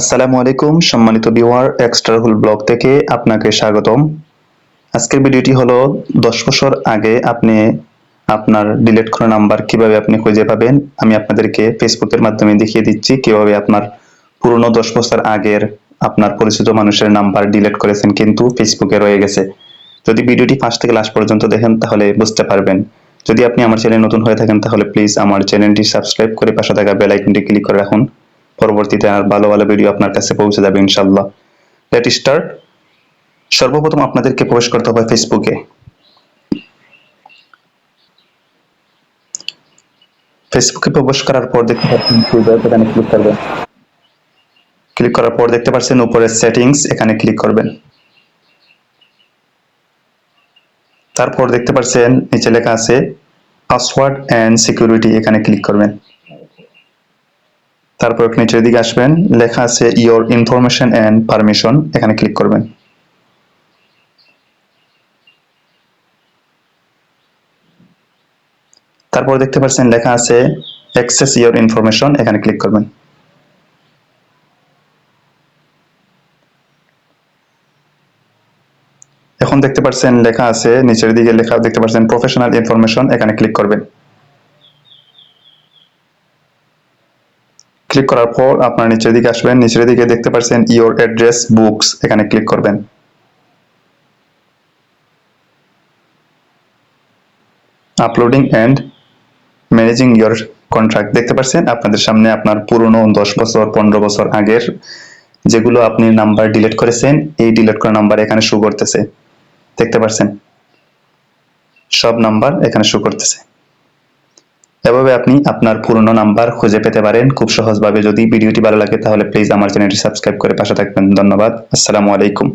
আসসালামু আলাইকুম, সম্মানিত ভিউয়ার, এক্সট্রা হুল ব্লগ থেকে আপনাকে স্বাগতম। আজকের ভিডিওটি হলো, দশ বছর আগে আপনি আপনার ডিলিট করা নাম্বার কীভাবে আপনি খুঁজে পাবেন, আমি আপনাদেরকে ফেসবুকের মাধ্যমে দেখিয়ে দিচ্ছি কীভাবে আপনার পুরনো দশ বছর আগের আপনার পরিচিত মানুষের নাম্বার ডিলিট করেছেন কিন্তু ফেসবুকে রয়ে গেছে। যদি ভিডিওটি ফার্স্ট থেকে লাস্ট পর্যন্ত দেখেন, তাহলে বুঝতে পারবেন। যদি আপনি আমার চ্যানেল নতুন হয়ে থাকেন, তাহলে প্লিজ আমার চ্যানেলটি সাবস্ক্রাইব করে পাশে থাকা বেল আইকনটি ক্লিক করে রাখুন। পরবর্তীতে আর ভালো ভালো ভিডিও আপনার কাছে পৌঁছে যাবে ইনশাল্লাহ লেট স্টার্ট সর্বপ্রথম আপনাদেরকে প্রবেশ করতে হবে ফেসবুকে ফেসবুকে প্রবেশ করার পর দেখতে পাচ্ছেন এখানে ক্লিক করবেন। ক্লিক করার পর দেখতে পাচ্ছেন উপরে সেটিংস এখানে ক্লিক করবেন। তারপর দেখতে পাচ্ছেন, নিচে লেখা আছে পাসওয়ার্ড অ্যান্ড সিকিউরিটি এখানে ক্লিক করবেন। তারপর নিচের দিকে আসবেন, লেখা আছে ইওর ইনফরমেশন অ্যান্ড পারমিশন এখানে ক্লিক করবেন। তারপর দেখতে পাচ্ছেন লেখা আছে অ্যাক্সেস ইওর ইনফরমেশন এখানে ক্লিক করবেন। এখন দেখতে পাচ্ছেন লেখা আছে, নিচের দিকে লেখা, দেখতে পাচ্ছেন প্রফেশনাল ইনফরমেশন এখানে ক্লিক করবেন। ক্লিক করার পর আপনার নিচের দিকে আসবেন। নিচের দিকে দেখতে পাচ্ছেন ইওর অ্যাড্রেস বুকস এখানে ক্লিক করবেন। Uploading and managing your contract দেখতে পাচ্ছেন আপনাদের সামনে আপনার পুরনো দশ বছর, পনেরো বছর আগের যেগুলো আপনি নাম্বার ডিলিট করেছেন, এই ডিলিট করা নাম্বার এখানে শো করতেছে। দেখতে পাচ্ছেন সব নাম্বার এখানে শো করতেছে। এভাবে আপনি আপনার পুরনো নাম্বার খুঁজে পেতে পারেন। খুব সহজভাবে যদি ভিডিওটি ভালো লাগে, তাহলে প্লিজ আমার চ্যানেলটি সাবস্ক্রাইব করে পাশে থাকবেন। ধন্যবাদ। আসসালামু আলাইকুম।